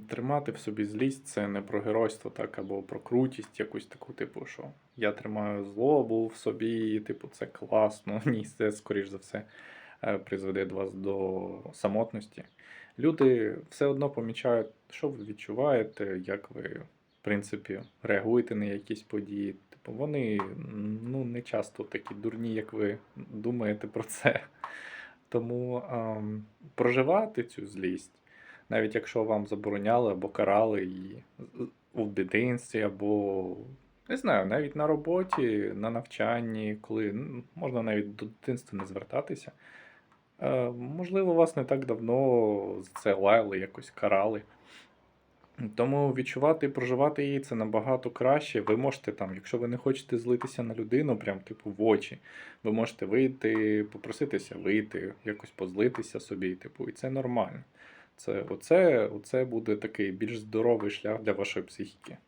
тримати в собі злість це не про геройство, так, або про крутість, якусь таку, типу, що я тримаю злобу в собі, типу, це класно. Ні, це, скоріш за все, е, призведе вас до самотності. Люди все одно помічають, що ви відчуваєте, як ви, в принципі, реагуєте на якісь події. Типу, вони ну, не часто такі дурні, як ви думаєте про це. Тому ем, проживати цю злість, навіть якщо вам забороняли або карали її у дитинстві, або не знаю, навіть на роботі, на навчанні, коли можна навіть до дитинства не звертатися. Е, можливо, вас не так давно за це лаяли, якось карали. Тому відчувати і проживати її це набагато краще. Ви можете там, якщо ви не хочете злитися на людину, прям типу в очі, ви можете вийти, попроситися вийти, якось позлитися собі, типу, і це нормально. Це, оце, оце буде такий більш здоровий шлях для вашої психіки.